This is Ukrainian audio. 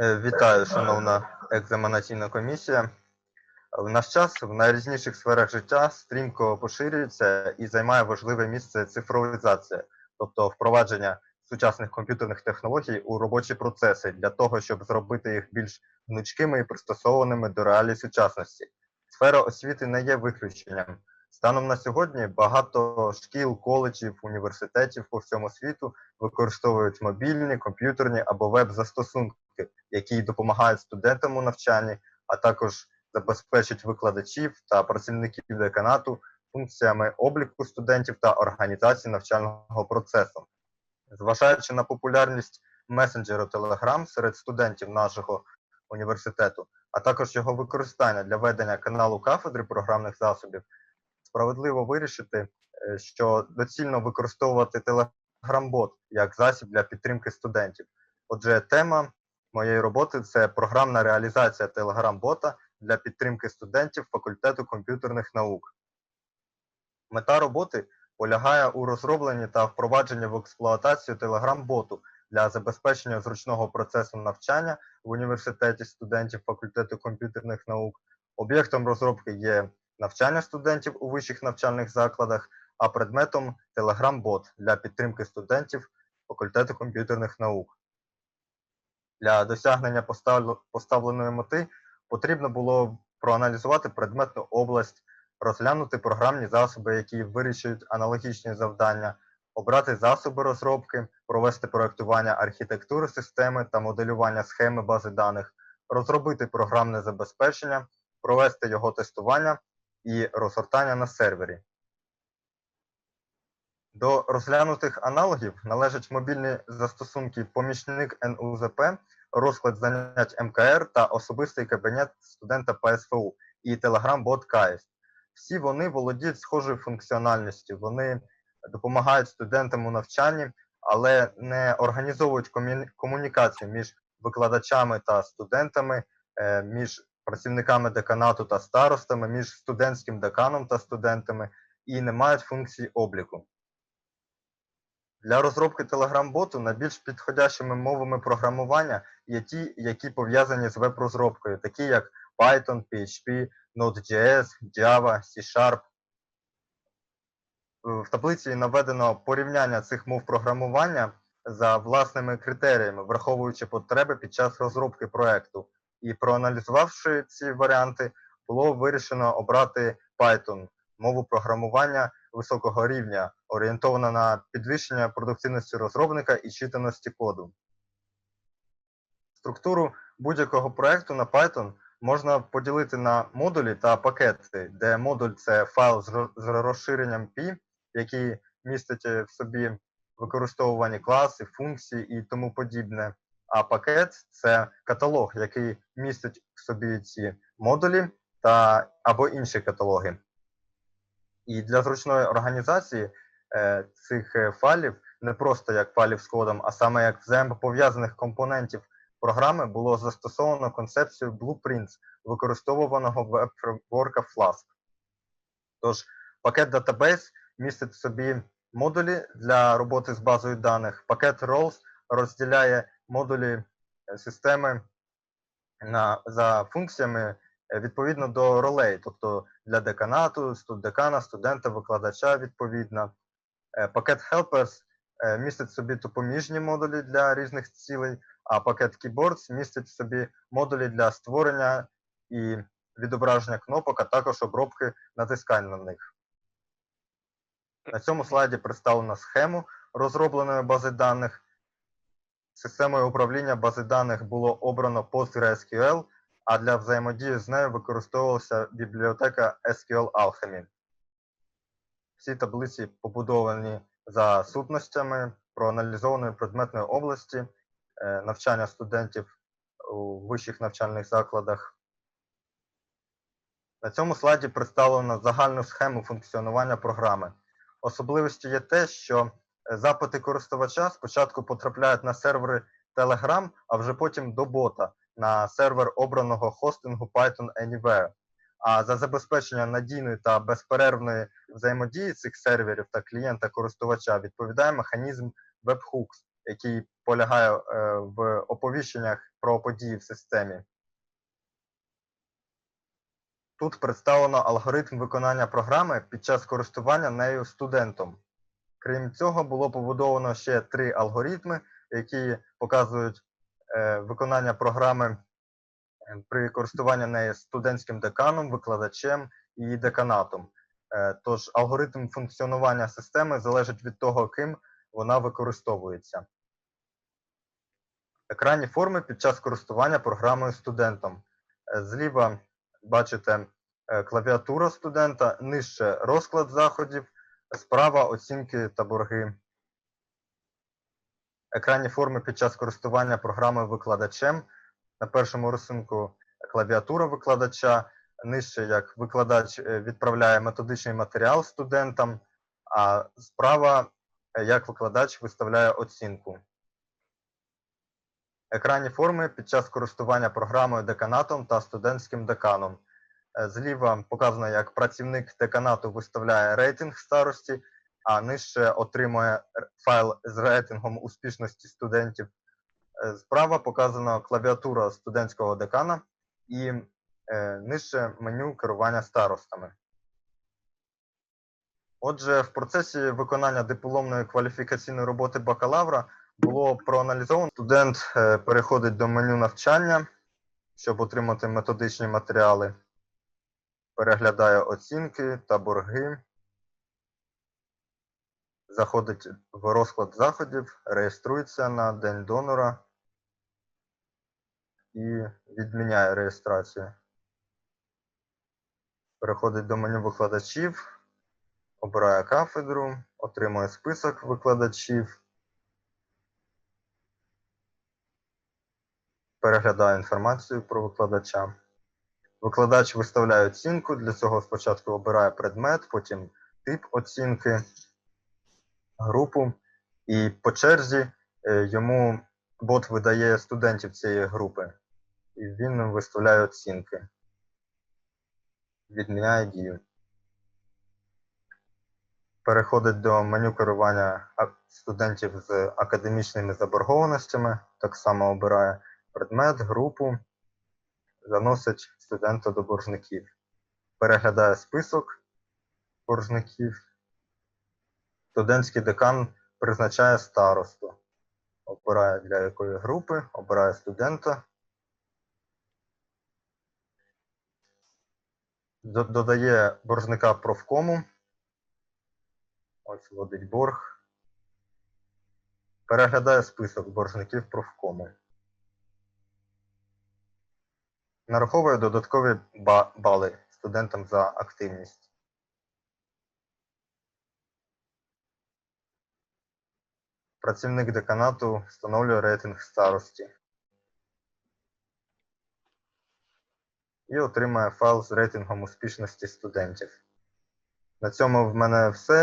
Е, Вітаю, шановна екзаменаційна комісія. В наш час в найрізніших сферах життя стрімко поширюється і займає важливе місце цифровізація, тобто впровадження сучасних комп'ютерних технологій у робочі процеси для того, щоб зробити їх більш гнучкими і пристосованими до реалій сучасності. Сфера освіти не є виключенням. Станом на сьогодні багато шкіл, коледжів, університетів по всьому світу використовують мобільні, комп'ютерні або веб-застосунки, які допомагають студентам у навчанні, а також забезпечать викладачів та працівників деканату функціями обліку студентів та організації навчального процесу. Зважаючи на популярність месенджеру Telegram серед студентів нашого університету, а також його використання для ведення каналу кафедри програмних засобів, справедливо вирішити, е, що доцільно використовувати Telegram-бот як засіб для підтримки студентів. Отже, тема моєї роботи це програмна реалізація Telegram-бота для підтримки студентів факультету комп'ютерних наук. Мета роботи полягає у розробленні та впровадженні в експлуатацію Telegram-боту для забезпечення зручного процесу навчання в університеті студентів факультету комп'ютерних наук. Об'єктом розробки є навчання студентів у вищих навчальних закладах, а предметом Telegram-бот для підтримки студентів факультету комп'ютерних наук. Для досягнення поставленої мети потрібно було проаналізувати предметну область, розглянути програмні засоби, які вирішують аналогічні завдання, обрати засоби розробки, провести проектування архітектури системи та моделювання схеми бази даних, розробити програмне забезпечення, провести його тестування і розгортання на сервері. До розглянутих аналогів належать мобільні застосунки помічник НУЗП, розклад занять МКР та особистий кабінет студента ПСФУ і Telegram-бот КАІС. Всі вони володіють схожою функціональністю, вони допомагають студентам у навчанні, але не організовують комунікацію між викладачами та студентами, е, між працівниками деканату та старостами, між студентським деканом та студентами і не мають функції обліку. Для розробки Telegram-боту найбільш підходящими мовами програмування є ті, які пов'язані з веб-розробкою, такі як Python, PHP, Node.js, Java, C-Sharp. В таблиці наведено порівняння цих мов програмування за власними критеріями, враховуючи потреби під час розробки проекту. І проаналізувавши ці варіанти, було вирішено обрати Python, мову програмування високого рівня, орієнтована на підвищення продуктивності розробника і читаності коду. Структуру будь-якого проекту на Python можна поділити на модулі та пакети, де модуль це файл з розширенням P, який містить е, в собі використовувані класи, функції і тому подібне. А пакет це каталог, який містить в собі ці модулі та або інші каталоги. І для зручної організації е, цих е, файлів не просто як файлів з кодом, а саме як взаємопов'язаних компонентів програми було застосовано концепцію Blueprints, використовуваного в веб-фреймворка Flask. Тож пакет Database містить в собі модулі для роботи з базою даних. Пакет Roles розділяє модулі е, системи на, за функціями е, відповідно до ролей, тобто для деканату, студдекана, студента, викладача відповідно. Е, Пакет Helpers містить собі допоміжні модулі для різних цілей, а пакет Keyboards містить собі модулі для створення і відображення кнопок, а також обробки натискань на них. На цьому слайді представлено схему розробленої бази даних. Системою управління бази даних було обрано PostgreSQL, а для взаємодії з нею використовувалася бібліотека SQL Alchemy. Всі таблиці побудовані за сутностями проаналізованої предметної області, е, навчання студентів у вищих навчальних закладах. На цьому слайді представлено загальну схему функціонування програми. Особливістю є те, що запити користувача спочатку потрапляють на сервери Telegram, а вже потім до бота на сервер обраного хостингу Python Anywhere. А за забезпечення надійної та безперервної взаємодії цих серверів та клієнта користувача відповідає механізм Webhooks, який полягає е, в оповіщеннях про події в системі. Тут представлено алгоритм виконання програми під час користування нею студентом. Крім цього, було побудовано ще три алгоритми, які показують е, виконання програми е, при користуванні нею студентським деканом, викладачем і деканатом. Е, Тож алгоритм функціонування системи залежить від того, ким вона використовується. Екранні форми під час користування програмою студентом. Зліва бачите клавіатура студента, нижче розклад заходів, справа оцінки та борги. Екранні форми під час користування програмою викладачем. На першому рисунку клавіатура викладача, нижче як викладач е, відправляє методичний матеріал студентам, а справа е, як викладач виставляє оцінку. Екранні форми під час користування програмою деканатом та студентським деканом. Е, Зліва показано, як працівник деканату виставляє рейтинг старості, а нижче отримує файл з рейтингом успішності студентів. Е, Справа показана клавіатура студентського декана і е, нижче меню керування старостами. Отже, в процесі виконання дипломної кваліфікаційної роботи бакалавра було проаналізовано. Студент переходить до меню навчання, щоб отримати методичні матеріали, переглядає оцінки та борги, заходить в розклад заходів, реєструється на день донора і відміняє реєстрацію. Переходить до меню викладачів, обирає кафедру, отримує список викладачів. переглядає інформацію про викладача. Викладач виставляє оцінку. Для цього спочатку обирає предмет, потім тип оцінки, групу, і по черзі е, йому бот видає студентів цієї групи, і він виставляє оцінки, відміняє дію. Переходить до меню керування студентів з академічними заборгованостями, так само обирає предмет, групу, заносить студента до боржників. Переглядає список боржників. Студентський декан призначає старосту. Обирає для якої групи, обирає студента. Додає боржника профкому. Ось вводить борг. Переглядає список боржників профкому. Нараховує додаткові ба- бали студентам за активність. Працівник деканату встановлює рейтинг старості. І отримає файл з рейтингом успішності студентів. На цьому в мене все.